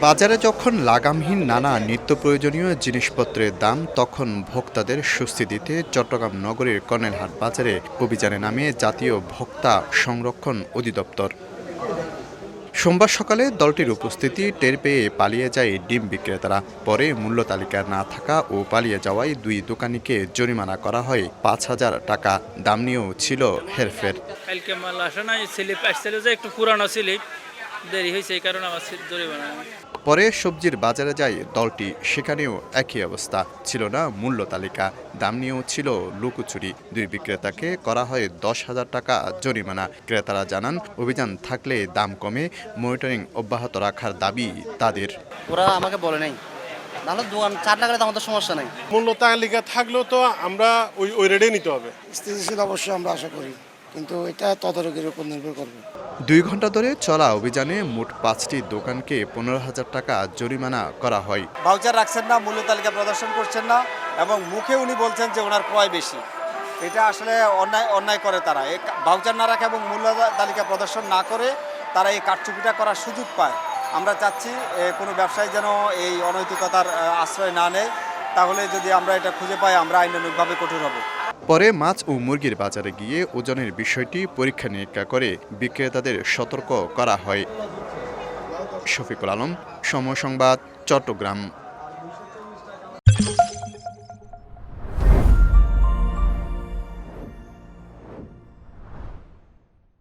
বাজারে যখন লাগামহীন নানা নিত্য প্রয়োজনীয় জিনিসপত্রের দাম, তখন ভোক্তাদের স্বস্তি দিতে চট্টগ্রাম নগরীর কর্নেলহাট বাজারে অভিযানে নামে জাতীয় ভোক্তা সংরক্ষণ অধিদপ্তর। সোমবার সকালে দলটির উপস্থিতি টের পেয়ে পালিয়ে যায় ডিম বিক্রেতারা। পরে মূল্য তালিকা না থাকা ও পালিয়ে যাওয়ায় দুই দোকানিকে জরিমানা করা হয় পাঁচ হাজার টাকা। দাম নিয়েও ছিল হেরফের। কালকে মাল আসে স্লিপ আসছিল যে একটু পুরানো স্লিপ। দেরি হয়েছে এই কারণে আমার জরিমানা পরে সবজির বাজারে যায় দলটি সেখানেও একই অবস্থা। ছিল না মূল্য তালিকা। দাম নিয়েও ছিল লুকোচুরি। দুই বিক্রেতাকে করা হয় দশ হাজার টাকা জরিমানা। ক্রেতারা জানান অভিযান থাকলে দাম কমে মনিটরিং অব্যাহত রাখার দাবি তাদের। ওরা আমাকে বলে নাই। নাহলে দোকান চার টাকা আমাদের সমস্যা নাই। মূল্য তালিকা থাকলেও তো আমরা ওই ওই রেটে নিতে হবে। স্থিতিশীল অবশ্যই আমরা আশা করি। কিন্তু এটা তদারকির উপর নির্ভর করবে। দুই ঘণ্টা ধরে চলা অভিযানে মোট পাঁচটি দোকানকে পনেরো হাজার টাকা জরিমানা করা হয়। ভাউচার রাখছেন না মূল্য তালিকা প্রদর্শন করছেন না এবং মুখে উনি বলছেন যে ওনার ক্রয় বেশি। এটা আসলে অন্যায় অন্যায় করে তারা। এই ভাউচার না রাখা এবং মূল্য তালিকা প্রদর্শন না করে তারা এই কারচুপিটা করার সুযোগ পায়। আমরা চাচ্ছি কোনো ব্যবসায়ী যেন এই অনৈতিকতার আশ্রয় না নেয়। তাহলে যদি আমরা এটা খুঁজে পাই আমরা আইনানুগভাবে কঠোর হব। পরে মাছ ও মুরগির বাজারে গিয়ে ওজনের বিষয়টি পরীক্ষা নিরীক্ষা করে বিক্রেতাদের সতর্ক করা হয়। শফিকুল আলম সময় সংবাদ চট্টগ্রাম।